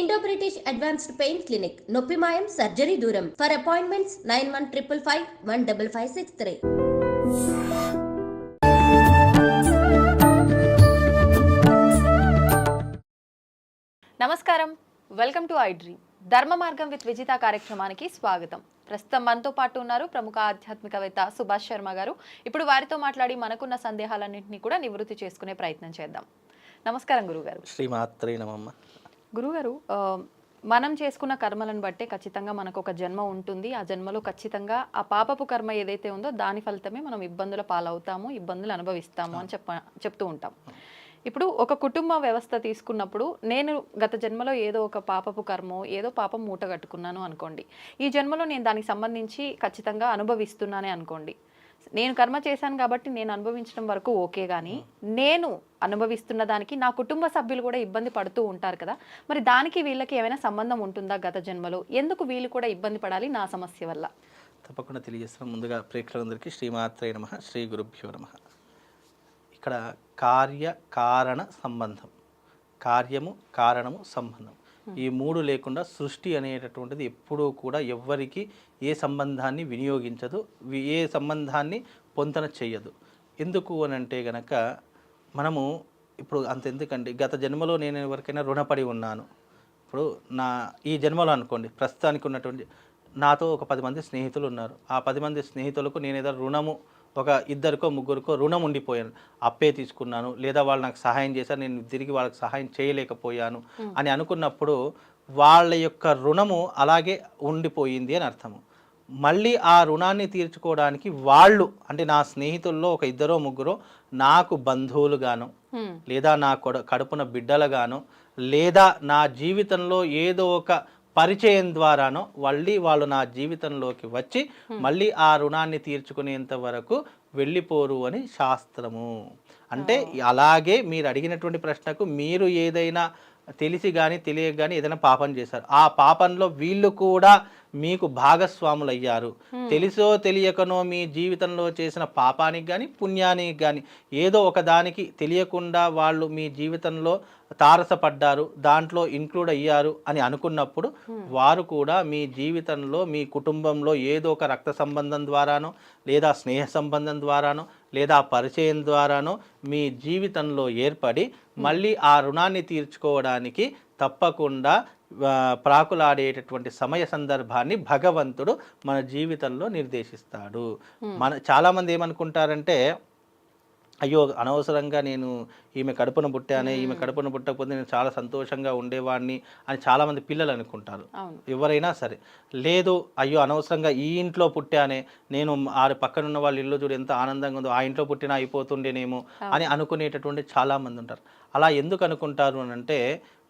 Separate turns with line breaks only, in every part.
Indo British advanced pain clinic నొప్పి మాయం surgery దూరం. For appointments nine one triple five one double five six three
నమస్కారం. Welcome to I dream Dharma Margam with Vijitha కార్యక్రమానికి స్వాగతం. ప్రస్తుతం మనతో పాటు ఉన్నారు ప్రముఖ ఆధ్యాత్మికవేత్త సుభాష్ శర్మ గారు. ఇప్పుడు వారితో మాట్లాడి మనకున్న సందేహాలన్నింటినీ కూడా నివృత్తి చేసుకునే ప్రయత్నం చేద్దాం. నమస్కారం గురుగారు.
శ్రీమాత్రే నమమ్మ
గురుగారు మనం చేసుకున్న కర్మలను బట్టే ఖచ్చితంగా మనకు ఒక జన్మ ఉంటుంది. ఆ జన్మలో ఖచ్చితంగా ఆ పాపపు కర్మ ఏదైతే ఉందో దాని ఫలితమే మనం ఇబ్బందుల పాలవుతాము ఇబ్బందులు అనుభవిస్తాము అని చెప్ప చెప్తూ ఉంటాం. ఇప్పుడు ఒక కుటుంబ వ్యవస్థ తీసుకున్నప్పుడు నేను గత జన్మలో ఏదో ఒక పాపపు కర్మో ఏదో పాపం మూట కట్టుకున్నాను అనుకోండి. ఈ జన్మలో నేను దానికి సంబంధించి ఖచ్చితంగా అనుభవిస్తున్నానే అనుకోండి. నేను కర్మ చేశాను కాబట్టి నేను అనుభవించడం వరకు ఓకే కానీ నేను అనుభవిస్తున్న దానికి నా కుటుంబ సభ్యులు కూడా ఇబ్బంది పడుతూ ఉంటారు కదా మరి దానికి వీళ్ళకి ఏమైనా సంబంధం ఉంటుందా గత జన్మలో? ఎందుకు వీళ్ళు కూడా ఇబ్బంది పడాలి నా సమస్య వల్ల?
తప్పకుండా తెలియజేస్తాను. ముందుగా ప్రేక్షకులందరికీ శ్రీమాత్రే నమ శ్రీ గురుభ్యో నమ. ఇక్కడ కార్య కారణ సంబంధం. కార్యము కారణము సంబంధం. ఈ మూడు లేకుండా సృష్టి అనేటటువంటిది ఎప్పుడూ కూడా ఎవ్వరికి ఏ సంబంధాన్ని వినియోగించదు ఏ సంబంధాన్ని పొంతన చెయ్యదు. ఎందుకు అని అంటే గనక మనము ఇప్పుడు అంత ఎందుకండి గత జన్మలో నేను ఎవరికైనా రుణపడి ఉన్నాను. ఇప్పుడు నా ఈ జన్మలో అనుకోండి ప్రస్తుతానికి ఉన్నటువంటి నాతో ఒక పది మంది స్నేహితులు ఉన్నారు. ఆ పది మంది స్నేహితులకు నేను ఏదో రుణము ఒక ఇద్దరికో ముగ్గురికో రుణం ఉండిపోయాను. అప్పే తీసుకున్నాను. లేదా వాళ్ళు నాకు సహాయం చేశారు నేను తిరిగి వాళ్ళకి సహాయం చేయలేకపోయాను అని అనుకున్నప్పుడు వాళ్ళ యొక్క రుణము అలాగే ఉండిపోయింది అని అర్థము. మళ్ళీ ఆ రుణాన్ని తీర్చుకోవడానికి వాళ్ళు అంటే నా స్నేహితుల్లో ఒక ఇద్దరో ముగ్గురో నాకు బంధువులుగాను. లేదా నా కొడ కడుపున బిడ్డలుగాను లేదా నా జీవితంలో ఏదో ఒక పరిచయం ద్వారానో మళ్ళీ వాళ్ళు నా జీవితంలోకి వచ్చి మళ్ళీ ఆ రుణాన్ని తీర్చుకునేంత వరకు వెళ్ళిపోరు అని శాస్త్రము. అంటే అలాగే మీరు అడిగినటువంటి ప్రశ్నకు మీరు ఏదైనా తెలిసి కానీ తెలియక కానీ ఏదైనా పాపం చేశారు. ఆ పాపంలో వీళ్ళు కూడా మీకు భాగస్వాములు అయ్యారు తెలిసో తెలియకనో మీ జీవితంలో చేసిన పాపానికి కానీ పుణ్యానికి కానీ ఏదో ఒక దానికి తెలియకుండా వాళ్ళు మీ జీవితంలో తారసపడ్డారు దాంట్లో ఇంక్లూడ్ అయ్యారు అని అనుకున్నప్పుడు వారు కూడా మీ జీవితంలో మీ కుటుంబంలో ఏదో ఒక రక్త సంబంధం ద్వారానో లేదా స్నేహ సంబంధం ద్వారానో లేదా పరిచయం ద్వారానో మీ జీవితంలో ఏర్పడి మళ్ళీ ఆ రుణాన్ని తీర్చుకోవడానికి తప్పకుండా ప్రాకులాడేటటువంటి సమయ సందర్భాన్ని భగవంతుడు మన జీవితంలో నిర్దేశిస్తాడు. మన చాలామంది ఏమనుకుంటారంటే అయ్యో అనవసరంగా నేను ఈమె కడుపున పుట్టానే ఈమె కడుపున పుట్టకపోతే నేను చాలా సంతోషంగా ఉండేవాడిని అని చాలామంది పిల్లలు అనుకుంటారు. ఎవరైనా సరే. లేదు అయ్యో అనవసరంగా ఈ ఇంట్లో పుట్టానే నేను ఆ పక్కన ఉన్న వాళ్ళ ఇల్లు చూడు ఎంత ఆనందంగా ఉందో ఆ ఇంట్లో పుట్టినా అయిపోతుండేనేమో అని అనుకునేటటువంటి చాలామంది ఉంటారు. అలా ఎందుకు అనుకుంటారు అని అంటే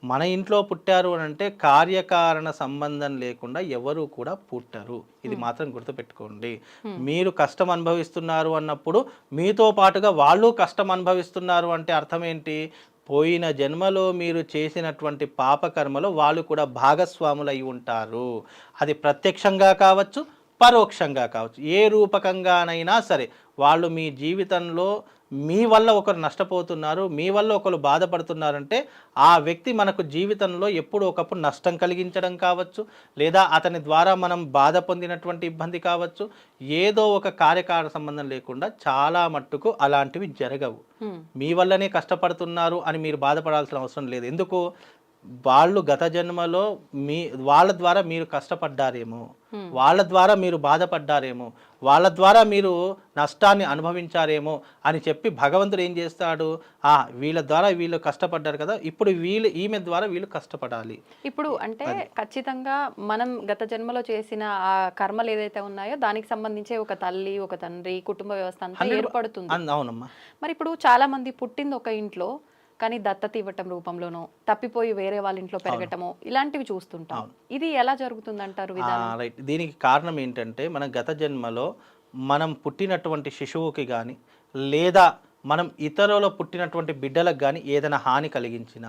మన ఇంట్లో పుట్టారు అని అంటే కార్యకారణ సంబంధం లేకుండా ఎవరు కూడా పుట్టరు. ఇది మాత్రం గుర్తుపెట్టుకోండి. మీరు కష్టం అనుభవిస్తున్నారు అన్నప్పుడు మీతో పాటుగా వాళ్ళు కష్టం అనుభవిస్తున్నారు అంటే అర్థం ఏంటి పోయిన జన్మలో మీరు చేసినటువంటి పాపకర్మలో వాళ్ళు కూడా భాగస్వాములు ఉంటారు. అది ప్రత్యక్షంగా కావచ్చు పరోక్షంగా కావచ్చు. ఏ రూపకంగానైనా సరే వాళ్ళు మీ జీవితంలో మీ వల్ల ఒకరు నష్టపోతున్నారు మీ వల్ల ఒకరు బాధపడుతున్నారంటే ఆ వ్యక్తి మనకు జీవితంలో ఎప్పుడు ఒకప్పుడు నష్టం కలిగించడం కావచ్చు లేదా అతని ద్వారా మనం బాధ పొందినటువంటి ఇబ్బంది కావచ్చు ఏదో ఒక కార్యకార సంబంధం లేకుండా చాలా మట్టుకు అలాంటివి జరగవు. మీ వల్లనే కష్టపడుతున్నారు అని మీరు బాధపడాల్సిన అవసరం లేదు. ఎందుకు? వాళ్ళు గత జన్మలో మీ వాళ్ళ ద్వారా మీరు కష్టపడ్డారేమో వాళ్ళ ద్వారా మీరు బాధపడ్డారేమో వాళ్ళ ద్వారా మీరు నష్టాన్ని అనుభవించారేమో అని చెప్పి భగవంతుడు ఏం చేస్తాడు? ఆ వీళ్ళ ద్వారా వీళ్ళు కష్టపడ్డారు కదా ఇప్పుడు వీళ్ళు ఈమె ద్వారా వీళ్ళు కష్టపడాలి.
ఇప్పుడు అంటే ఖచ్చితంగా మనం గత జన్మలో చేసిన ఆ కర్మలు ఏదైతే ఉన్నాయో దానికి సంబంధించే ఒక తల్లి ఒక తండ్రి కుటుంబ వ్యవస్థ అంతా ఏర్పడుతుంది.
అవునమ్మా.
మరి ఇప్పుడు చాలా మంది పుట్టింది ఒక ఇంట్లో కానీ దత్తత ఇవ్వటం రూపంలోనో తప్పిపోయి వేరే వాళ్ళ ఇంట్లో పెరగటమో ఇలాంటివి చూస్తుంటాం. ఇది ఎలా జరుగుతుంది అంటారు
రైట్. దీనికి కారణం ఏంటంటే మన గత జన్మలో మనం పుట్టినటువంటి శిశువుకి కానీ లేదా మనం ఇతరుల పుట్టినటువంటి బిడ్డలకు కానీ ఏదైనా హాని కలిగించిన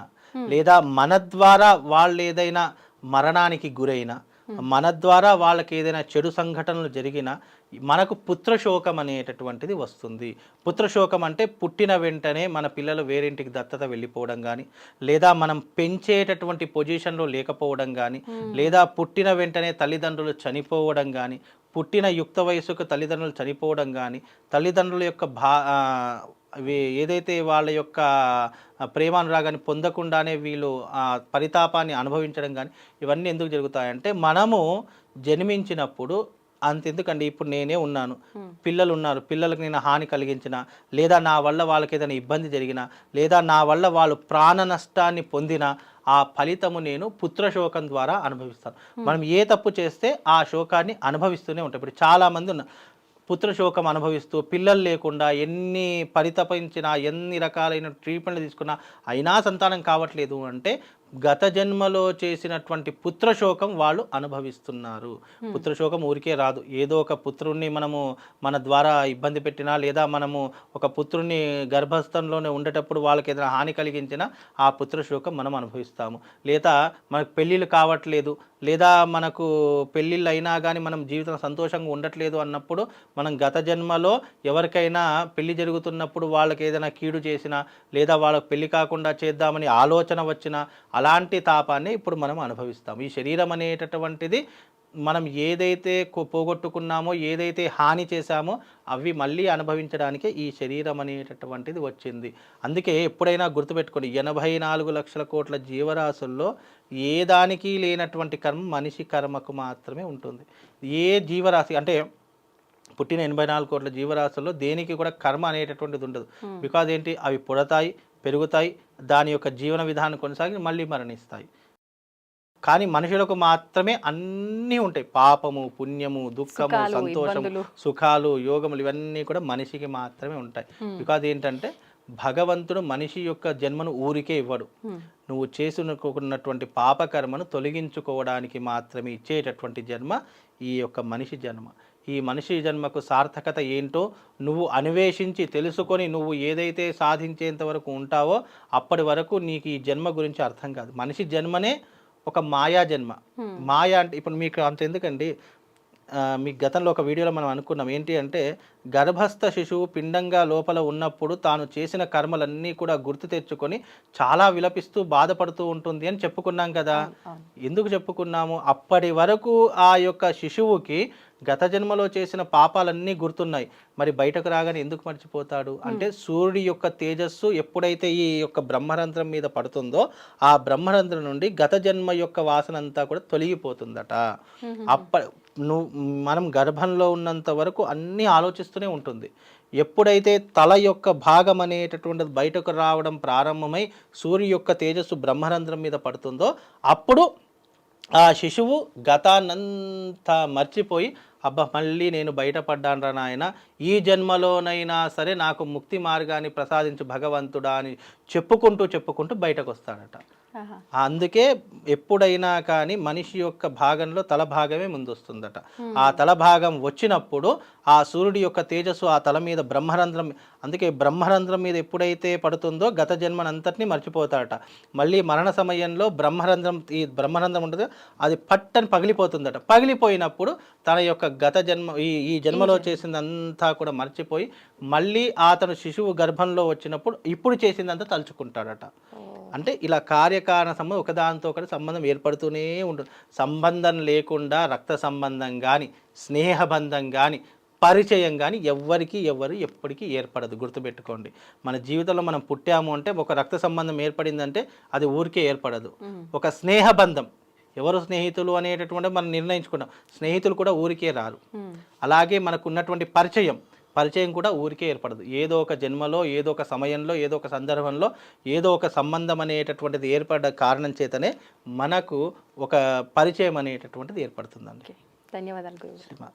లేదా మన ద్వారా వాళ్ళు ఏదైనా మరణానికి గురైన మన ద్వారా వాళ్ళకి ఏదైనా చెడు సంఘటనలు జరిగినా మనకు పుత్రశోకం అనేటటువంటిది వస్తుంది. పుత్రశోకం అంటే పుట్టిన వెంటనే మన పిల్లలు వేరింటికి దత్తత వెళ్ళిపోవడం కానీ లేదా మనం పెంచేటటువంటి పొజిషన్లో లేకపోవడం కానీ లేదా పుట్టిన వెంటనే తల్లిదండ్రులు చనిపోవడం కానీ పుట్టిన యుక్త వయసుకు తల్లిదండ్రులు చనిపోవడం కానీ తల్లిదండ్రుల యొక్క భా ఏదైతే వాళ్ళ యొక్క ప్రేమానురాగాన్ని పొందకుండానే వీళ్ళు ఆ పరితాపాన్ని అనుభవించడం కానీ ఇవన్నీ ఎందుకు జరుగుతాయంటే మనము జన్మించినప్పుడు అంతెందుకండి ఇప్పుడు నేనే ఉన్నాను. పిల్లలు ఉన్నారు పిల్లలకు నేను హాని కలిగించిన లేదా నా వల్ల వాళ్ళకి ఏదైనా ఇబ్బంది జరిగిన లేదా నా వల్ల వాళ్ళు ప్రాణ నష్టాన్ని పొందిన ఆ ఫలితము నేను పుత్రశోకం ద్వారా అనుభవిస్తాను. మనం ఏ తప్పు చేస్తే ఆ శోకాన్ని అనుభవిస్తూనే ఉంటాం. ఇప్పుడు చాలామంది ఉన్నారు పుత్రశోకం అనుభవిస్తూ పిల్లలు లేకుండా ఎన్ని పరితపించినా ఎన్ని రకాలైన ట్రీట్మెంట్లు తీసుకున్నా అయినా సంతానం కావట్లేదు అంటే గత జన్మలో చేసినటువంటి పుత్రశోకం వాళ్ళు అనుభవిస్తున్నారు. పుత్రశోకం ఊరికే రాదు. ఏదో ఒక పుత్రుణ్ణి మనము మన ద్వారా ఇబ్బంది పెట్టినా లేదా మనము ఒక పుత్రుణ్ణి గర్భస్థంలోనే ఉండేటప్పుడు వాళ్ళకి ఏదైనా హాని కలిగించినా ఆ పుత్రశోకం మనం అనుభవిస్తాము. లేదా మనకు పెళ్ళిళ్ళు కావట్లేదు. లేదా మనకు పెళ్ళిళ్ళు అయినా కానీ మనం జీవితం సంతోషంగా ఉండట్లేదు అన్నప్పుడు మనం గత జన్మలో ఎవరికైనా పెళ్ళి జరుగుతున్నప్పుడు వాళ్ళకి ఏదైనా కీడు చేసినా లేదా వాళ్ళకి పెళ్ళి కాకుండా చేద్దామని ఆలోచన వచ్చినా అలాంటి తాపాన్ని ఇప్పుడు మనం అనుభవిస్తాం ఈ శరీరం అనేటటువంటిది మనం ఏదైతే పోగొట్టుకున్నామో ఏదైతే హాని చేశామో అవి మళ్ళీ అనుభవించడానికే ఈ శరీరం అనేటటువంటిది వచ్చింది. అందుకే ఎప్పుడైనా గుర్తుపెట్టుకోండి ఎనభై నాలుగు లక్షల కోట్ల జీవరాశుల్లో ఏ దానికి లేనటువంటి కర్మ మనిషి కర్మకు మాత్రమే ఉంటుంది. ఏ జీవరాశి అంటే పుట్టిన ఎనభై నాలుగు కోట్ల జీవరాశుల్లో దేనికి కూడా కర్మ అనేటటువంటిది ఉండదు. బికాజ్ ఏంటి? అవి పుడతాయి పెరుగుతాయి దాని యొక్క జీవన విధానం కొనసాగి మళ్ళీ మరణిస్తాయి. కానీ మనుషులకు మాత్రమే అన్నీ ఉంటాయి. పాపము పుణ్యము దుఃఖము సంతోషము. సుఖాలు యోగములు ఇవన్నీ కూడా మనిషికి మాత్రమే ఉంటాయి. బికాజ్ ఏంటంటే భగవంతుడు మనిషి యొక్క జన్మను ఊరికే ఇవ్వడు. నువ్వు చేసుకున్నటువంటి పాపకర్మను తొలగించుకోవడానికి మాత్రమే ఇచ్చేటటువంటి జన్మ ఈ యొక్క మనిషి జన్మ. ఈ మనిషి జన్మకు సార్థకత ఏంటో నువ్వు అన్వేషించి తెలుసుకొని నువ్వు ఏదైతే సాధించేంత వరకు ఉంటావో అప్పటి వరకు నీకు ఈ జన్మ గురించి అర్థం కాదు. మనిషి జన్మనే ఒక మాయా జన్మ. మాయా అంటే ఇప్పుడు మీకు అంత ఎందుకండి? మీ గతంలో ఒక వీడియోలో మనం అనుకున్నాం. ఏంటి అంటే గర్భస్థ శిశువు పిండంగా లోపల ఉన్నప్పుడు తాను చేసిన కర్మలన్నీ కూడా గుర్తు తెచ్చుకొని చాలా విలపిస్తూ బాధపడుతూ ఉంటుంది అని చెప్పుకున్నాం కదా. ఎందుకు చెప్పుకున్నాము? అప్పటి వరకు ఆ యొక్క శిశువుకి గత జన్మలో చేసిన పాపాలన్నీ గుర్తున్నాయి. మరి బయటకు రాగానే ఎందుకు మర్చిపోతాడు? అంటే సూర్యుడి యొక్క తేజస్సు ఎప్పుడైతే ఈ యొక్క బ్రహ్మరంధ్రం మీద పడుతుందో ఆ బ్రహ్మరంధ్రం నుండి గత జన్మ యొక్క వాసన అంతా కూడా తొలగిపోతుందట. అప్ప నువ్వు మనం గర్భంలో ఉన్నంత వరకు అన్నీ కనిపిస్తూనే ఉంటుంది. ఎప్పుడైతే తల యొక్క భాగం అనేటటువంటిది బయటకు రావడం ప్రారంభమై సూర్యు యొక్క తేజస్సు బ్రహ్మరంధ్రం మీద పడుతుందో అప్పుడు ఆ శిశువు గతానంతా మర్చిపోయి అబ్బా మళ్ళీ నేను బయటపడ్డానరా నాయన. ఈ జన్మలోనైనా సరే నాకు ముక్తి మార్గాన్ని ప్రసాదించు భగవంతుడా అని చెప్పుకుంటూ చెప్పుకుంటూ బయటకు వస్తాడట. అందుకే ఎప్పుడైనా కానీ మనిషి యొక్క భాగంలో తల భాగమే ముందొస్తుందట. ఆ తల భాగం వచ్చినప్పుడు ఆ సూర్యుడి యొక్క తేజస్సు ఆ తల మీద బ్రహ్మరంధ్రం అందుకే బ్రహ్మరంధ్రం మీద ఎప్పుడైతే పడుతుందో గత జన్మనంతటిని మర్చిపోతాడట మళ్ళీ మరణ సమయంలో బ్రహ్మరంధ్రం ఈ బ్రహ్మరంధ్రం ఉంటుంది అది పట్టని పగిలిపోతుందట. పగిలిపోయినప్పుడు తన యొక్క గత జన్మ ఈ ఈ జన్మలో చేసిందంతా కూడా మర్చిపోయి మళ్ళీ అతను శిశువు గర్భంలో వచ్చినప్పుడు ఇప్పుడు చేసిందంతా తలుచుకుంటాడట. అంటే ఇలా కార్యకారణ సంబంధం ఒకదానితో ఒకటి సంబంధం ఏర్పడుతూనే ఉంటుంది. సంబంధం లేకుండా రక్త సంబంధం కానీ స్నేహబంధం కానీ పరిచయం కానీ ఎవ్వరికి ఎవ్వరు ఎప్పటికీ ఏర్పడదు. గుర్తుపెట్టుకోండి. మన జీవితంలో మనం పుట్టాము అంటే ఒక రక్త సంబంధం ఏర్పడిందంటే అది ఊరికే ఏర్పడదు. ఒక స్నేహబంధం ఎవరు స్నేహితులు అనేటటువంటి మనం నిర్ణయించుకున్నాం. స్నేహితులు కూడా ఊరికే రారు. అలాగే మనకు ఉన్నటువంటి పరిచయం. పరిచయం కూడా ఊరికే ఏర్పడదు. ఏదో ఒక జన్మలో ఏదో ఒక సమయంలో ఏదో ఒక సందర్భంలో ఏదో ఒక సంబంధం అనేటటువంటిది ఏర్పడ్డ కారణం చేతనే మనకు ఒక పరిచయం అనేటటువంటిది ఏర్పడుతుందండి.
ధన్యవాదాలు గురువు